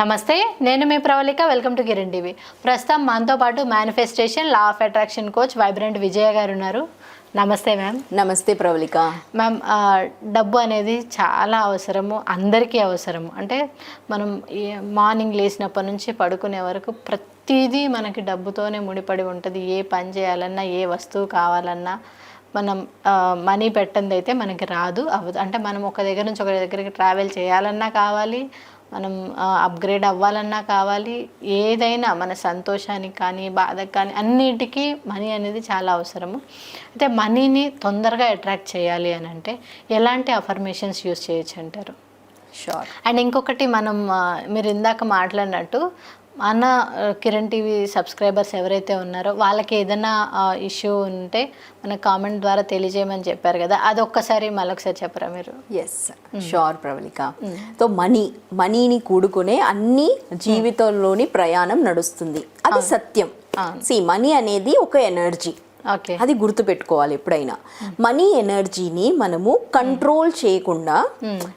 నమస్తే నేను మీ Pravalika welcome to Kiran TV. ప్రస్తుతం మనతో పాటు manifestation law of attraction coach vibrant Vijaya గారు ఉన్నారు. నమస్తే మ్యామ్ నమస్తే ప్రవళిక. మ్యామ్ డబ్బు అనేది చాలా అవసరము అందరికీ అవసరము. అంటే మనం మార్నింగ్ లేచినప్పటి నుంచి పడుకునే వరకు ప్రతిదీ మనకి డబ్బుతోనే ముడిపడి ఉంటుంది. ఏ పని చేయాలన్నా ఏ వస్తువు కావాలన్నా మనం మనీ పెట్టంది అయితే మనకి రాదు. అవ్వదు అంటే మనం ఒక దగ్గర నుంచి ఒక దగ్గరికి ట్రావెల్ చేయాలన్నా కావాలి. మనం అప్గ్రేడ్ అవ్వాలన్నా కావాలి. ఏదైనా మన సంతోషానికి కానీ బాధకు కానీ అన్నిటికీ మనీ అనేది చాలా అవసరము. అయితే మనీని తొందరగా అట్రాక్ట్ చేయాలి అని అంటే ఎలాంటి అఫర్మేషన్స్ యూస్ చేయొచ్చు అంటారు? షూర్ అండ్ ఇంకొకటి మనం మీరు ఇందాక మాట్లాడినట్టు మన ఆ, కిరణ్ టీవీ సబ్స్క్రైబర్స్ ఎవరైతే ఉన్నారో వాళ్ళకి ఏదైనా ఇష్యూ ఉంటే మన కామెంట్ ద్వారా తెలియజేయమని చెప్పారు కదా అది ఒక్కసారి మళ్ళొకసారి చెప్పరా మీరు? Yes sure Pravalika. So money మనీని కూడుకునే అన్ని జీవితంలోని ప్రయాణం నడుస్తుంది. అది సత్యం. సి మనీ అనేది ఒక ఎనర్జీ. ఓకే. అది గుర్తుపెట్టుకోవాలి ఎప్పుడైనా. మనీ ఎనర్జీని మనము కంట్రోల్ చేయకుండా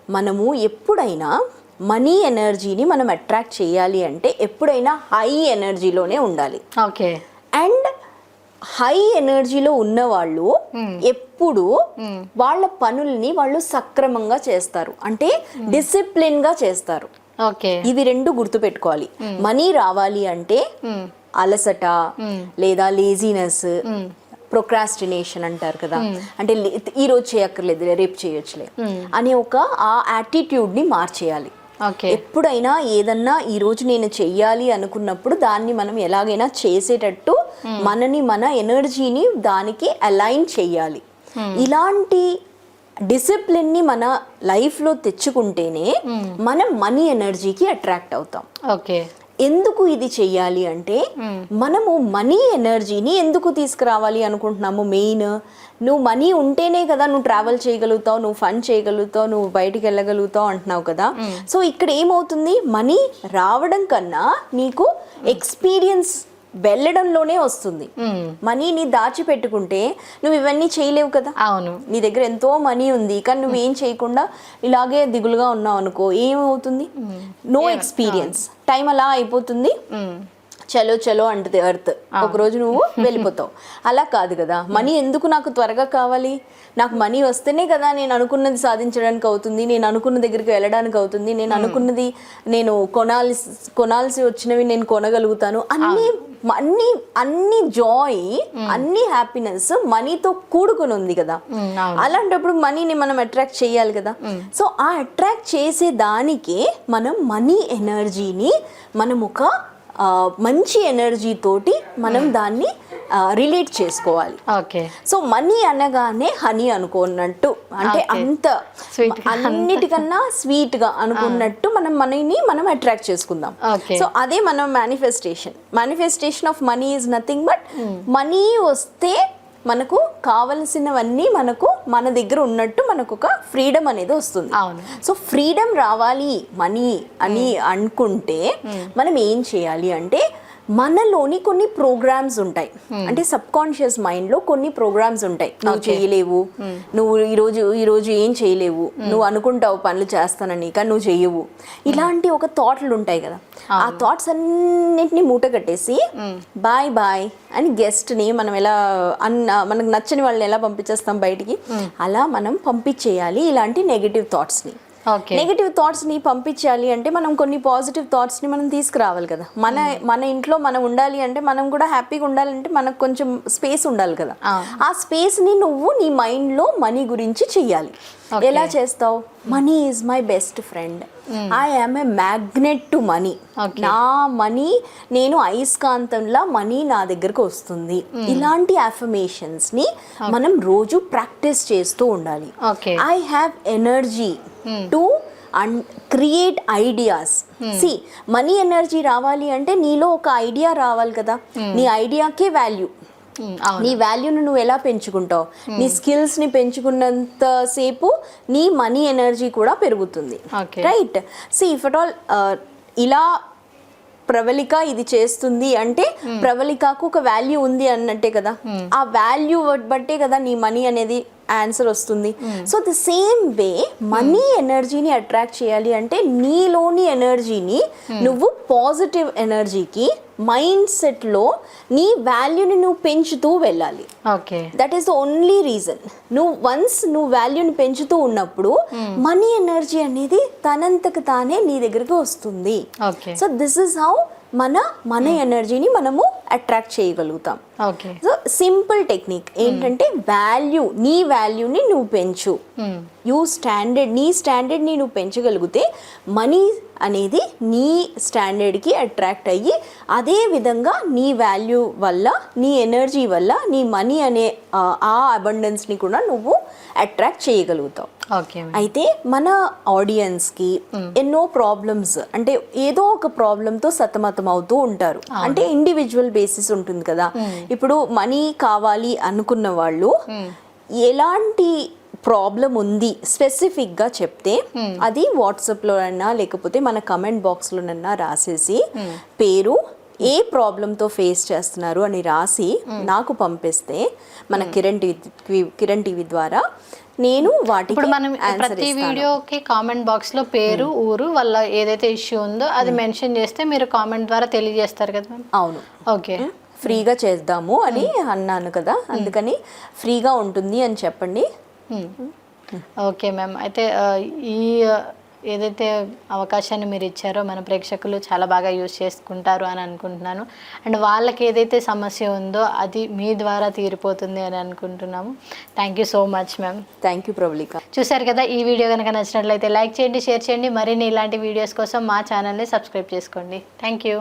మనము ఎప్పుడైనా మనీ ఎనర్జీని మనం అట్రాక్ట్ చేయాలి అంటే ఎప్పుడైనా హై ఎనర్జీలోనే ఉండాలి. ఓకే. అండ్ హై ఎనర్జీలో ఉన్నవాళ్ళు ఎప్పుడు వాళ్ళ పనుల్ని వాళ్ళు సక్రమంగా చేస్తారు. అంటే డిసిప్లిన్గా చేస్తారు. ఓకే. ఇవి రెండు గుర్తుపెట్టుకోవాలి. మనీ రావాలి అంటే అలసట లేదా లేజినెస్ ప్రొక్రాస్టినేషన్ అంటారు కదా. అంటే ఈ రోజు చేయక్కర్లేదు రేపు చేయొచ్చులే అనే ఒక ఆ యాటిట్యూడ్ని మార్చేయాలి. ఎప్పుడైనా ఏదన్నా ఈ రోజు నేను చెయ్యాలి అనుకున్నప్పుడు దాన్ని మనం ఎలాగైనా చేసేటట్టు మనని మన ఎనర్జీని దానికి అలైన్ చెయ్యాలి. ఇలాంటి డిసిప్లిన్ని మన లైఫ్లో తెచ్చుకుంటేనే మనం మనీ ఎనర్జీకి అట్రాక్ట్ అవుతాం. ఓకే. ఎందుకు ఇది చెయ్యాలి అంటే మనము మనీ ఎనర్జీని ఎందుకు తీసుకురావాలి అనుకుంటున్నాము? మెయిన్ నువ్వు మనీ ఉంటేనే కదా నువ్వు ట్రావెల్ చేయగలుగుతావు నువ్వు ఫన్ చేయగలుగుతావు నువ్వు బయటికి వెళ్ళగలుగుతావు అంటున్నావు కదా. సో ఇక్కడ ఏమవుతుంది? మనీ రావడం కన్నా నీకు ఎక్స్పీరియన్స్ వెళ్ళడంలోనే వస్తుంది. మనీని దాచిపెట్టుకుంటే నువ్వు ఇవన్నీ చేయలేవు కదా? అవును. నీ దగ్గర ఎంతో మనీ ఉంది కానీ నువ్వు ఏం చేయకుండా ఇలాగే దిగులుగా ఉన్నావు అనుకో ఏమవుతుంది? నో ఎక్స్పీరియన్స్ టైం అలా అయిపోతుంది. చలో చలో అంటది ఎర్త్ ఒక రోజు నువ్వు వెళ్ళిపోతావు. అలా కాదు కదా. మనీ ఎందుకు నాకు త్వరగా కావాలి? నాకు మనీ వస్తేనే కదా నేను అనుకున్నది సాధించడానికి అవుతుంది నేను అనుకున్న దగ్గరికి వెళ్ళడానికి అవుతుంది నేను అనుకున్నది నేను కొనాల్సి కొనాల్సి వచ్చినవి నేను కొనగలుగుతాను. అన్ని అన్ని అన్ని జాయ్ అన్ని హ్యాపీనెస్ మనీతో కూడుకుని ఉంది కదా. అలాంటప్పుడు మనీని మనం అట్రాక్ట్ చేయాలి కదా. సో ఆ అట్రాక్ట్ చేసే దానికి మనం మనీ ఎనర్జీని మనం ఒక మంచి ఎనర్జీ తోటి మనం దాన్ని రిలేట్ చేసుకోవాలి. ఓకే. సో మనీ అనగానే హనీ అనుకున్నట్టు అంటే అంత అన్నిటికన్నా స్వీట్గా అనుకున్నట్టు మనం మనీని మనం అట్రాక్ట్ చేసుకుందాం. సో అదే మనం manifestation manifestation of money is nothing but money వస్తే మనకు కావలసినవన్నీ మనకు మన దగ్గర ఉన్నట్టు మనకు ఒక ఫ్రీడమ్ అనేది వస్తుంది. సో ఫ్రీడమ్ రావాలి మనీ అని అనుకుంటే మనం ఏం చేయాలి అంటే మనలోని కొన్ని ప్రోగ్రామ్స్ ఉంటాయి. అంటే సబ్ కాన్షియస్ మైండ్లో కొన్ని ప్రోగ్రామ్స్ ఉంటాయి. నువ్వు చేయలేవు. నువ్వు ఈరోజు ఈరోజు ఏం చేయలేవు. నువ్వు అనుకుంటావు పనులు చేస్తానని కానీ నువ్వు చెయ్యవు. ఇలాంటి ఒక థాట్లు ఉంటాయి కదా. ఆ థాట్స్ అన్నిటిని మూట కట్టేసి బాయ్ బాయ్ అని గెస్ట్ని మనం ఎలా అన్న మనకు నచ్చని వాళ్ళని ఎలా పంపించేస్తాం బయటికి? అలా మనం పంపించేయాలి ఇలాంటి నెగిటివ్ థాట్స్ని. ఓకే నెగిటివ్ థాట్స్ని పంపించాలి అంటే మనం కొన్ని పాజిటివ్ థాట్స్ని మనం తీసుకురావాలి కదా. మన మన ఇంట్లో మనం ఉండాలి అంటే మనం కూడా హ్యాపీగా ఉండాలంటే మనకు కొంచెం స్పేస్ ఉండాలి కదా. ఆ. స్పేస్ని నువ్వు నీ మైండ్లో మనీ గురించి చెయ్యాలి. ఎలా చేస్తావు? Money is my best friend I am a magnet to money. నా మనీ నేను అయస్కాంతంలా మనీ నా దగ్గరకు వస్తుంది. ఇలాంటి అఫర్మేషన్స్ని మనం రోజు ప్రాక్టీస్ చేస్తూ ఉండాలి. I have energy to and create ideas see money energy రావాలి అంటే నీలో ఒక ఐడియా రావాలి కదా. నీ ఐడియాకే వాల్యూ మ్మ్, అవును. నీ వాల్యూను నువ్వు ఎలా పెంచుకుంటావు? నీ స్కిల్స్ని పెంచుకున్నంత సేపు నీ మనీ ఎనర్జీ కూడా పెరుగుతుంది. Right see if at all ఇలా ప్రవళిక ఇది చేస్తుంది అంటే ప్రవళికకు ఒక వాల్యూ ఉంది అన్నట్టే కదా. ఆ వాల్యూ బట్టే కదా నీ మనీ అనేది ఆన్సర్ వస్తుంది. So the same way money ఎనర్జీని అట్రాక్ట్ చేయాలి అంటే నీలోని ఎనర్జీని నువ్వు పాజిటివ్ ఎనర్జీకి మైండ్ సెట్లో నీ వాల్యూని నువ్వు పెంచుతూ వెళ్ళాలి. Okay that is the only reason నువ్వు వన్స్ నువ్వు వాల్యూని పెంచుతూ ఉన్నప్పుడు మనీ ఎనర్జీ అనేది తనంతకు తానే నీ దగ్గరికి వస్తుంది. Okay so this is how మన మన ఎనర్జీని మనము అట్రాక్ట్ చేయగలుగుతాం. ఓకే సో సింపుల్ టెక్నిక్ ఏంటంటే వాల్యూ నీ వాల్యూని నువ్వు పెంచు. యూ స్టాండర్డ్ నీ స్టాండర్డ్ని నువ్వు పెంచగలిగితే మనీ అనేది నీ స్టాండర్డ్కి అట్రాక్ట్ అయ్యి అదే విధంగా నీ వాల్యూ వల్ల నీ ఎనర్జీ వల్ల నీ మనీ అనే ఆ అబండెన్స్ని కూడా నువ్వు అట్రాక్ట్ మ్యామ్ అయితే మన ఆడియన్స్కి ఎన్నో ప్రాబ్లమ్స్ అంటే ఏదో ఒక ప్రాబ్లంతో సతమతం అవుతూ ఉంటారు. అంటే ఇండివిజువల్ బేసిస్ ఉంటుంది కదా. ఇప్పుడు మనీ కావాలి అనుకున్న వాళ్ళు ఎలాంటి ప్రాబ్లం ఉంది స్పెసిఫిక్గా చెప్తే అది వాట్సాప్లోనైనా లేకపోతే మన కమెంట్ బాక్స్లోనైనా రాసేసి పేరు ఏ ప్రాబ్లంతో ఫేస్ చేస్తున్నారు అని రాసి నాకు పంపిస్తే మన కిరణ్ టీవీ కిరణ్ టీవీ ద్వారా నేను ఇప్పుడు మనం ప్రతి. వీడియోకి కామెంట్ బాక్స్లో పేరు ఊరు వాళ్ళ ఏదైతే ఇష్యూ ఉందో అది మెన్షన్ చేస్తే మీరు కామెంట్ ద్వారా తెలియజేస్తారు కదా అవును. ఓకే ఫ్రీగా చేద్దాము అని అన్నాను కదా అందుకని ఫ్రీగా ఉంటుంది అని చెప్పండి. ఓకే మ్యామ్ అయితే ఈ ఏదైతే అవకాశాన్ని మీరు ఇచ్చారో మన ప్రేక్షకులు చాలా బాగా యూజ్ చేసుకుంటారు అని అనుకుంటున్నాను. అండ్ వాళ్ళకి ఏదైతే సమస్య ఉందో అది మీ ద్వారా తీరిపోతుంది అని అనుకుంటున్నాము. Thank you so much ma'am thank you Pravalika చూశారు కదా ఈ వీడియో కనుక నచ్చినట్లయితే లైక్ చేయండి షేర్ చేయండి. మరిన్ని ఇలాంటి వీడియోస్ కోసం మా ఛానల్ని సబ్స్క్రైబ్ చేసుకోండి. Thank you